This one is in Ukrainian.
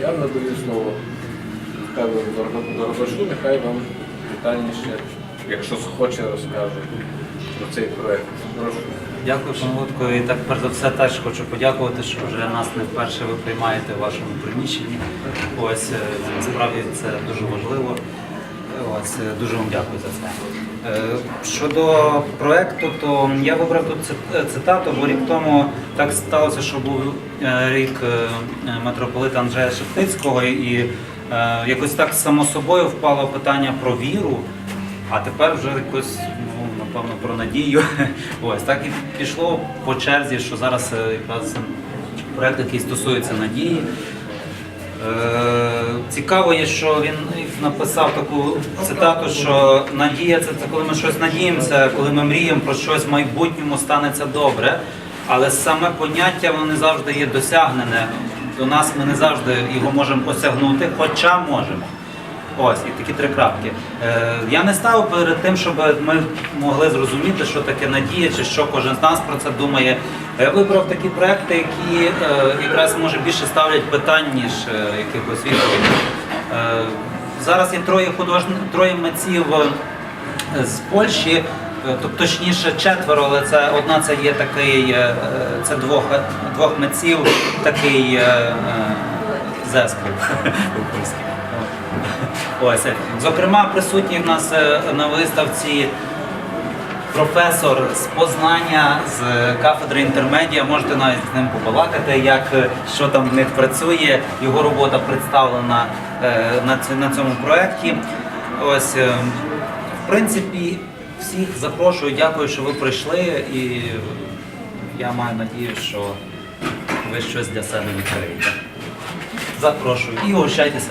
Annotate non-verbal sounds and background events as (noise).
Я надаю слово Михайлу нехай вам детальніше, якщо схоче, розкаже про цей проект. Прошу. Дякую, Шамутко. І так, перш за все, теж хочу подякувати, що вже нас не вперше ви приймаєте в вашому приміщенні. Ось е, насправді це дуже важливо. Ось е, дуже вам дякую за це. Е, Щодо проекту, то я вибрав тут цитату, бо рік тому так сталося, що був е, рік е, митрополита Анджея Шептицького, і е, якось так само собою впало питання про віру. А тепер вже якось, ну, напевно, про надію. (laughs) Ось так і пішло по черзі, що зараз е, якраз проект, який стосується надії. Е, Цікаво є, що він написав таку цитату, що надія це, це коли ми щось надіємося, коли ми мріємо про щось в майбутньому станеться добре. Але саме поняття воно не завжди є досягнене. До нас ми не завжди його можемо осягнути, хоча можемо. Ось, і такі три крапки. Е, я не ставив перед тим, щоб ми могли зрозуміти, що таке надія, чи що кожен з нас про це думає. Я вибрав такі проекти, які е, якраз може більше ставлять питань, ніж е, якихось відповідей. Е, зараз є троє художників, троє митців е, з Польщі. е, Тобто, точніше, четверо, але це одна це є такий, е, е, це двох, двох митців, такий е, е, по-польськи. (laughs) Ось. Зокрема, присутній в нас е, на виставці професор з Познання з кафедри інтермедіа. Можете навіть з ним побалакати, як е, що там в них працює. Його робота представлена е, на цьому проєкті. В принципі, всіх запрошую, дякую, що ви прийшли, і я маю надію, що ви щось для себе відкриєте. Запрошую і гощайтеся.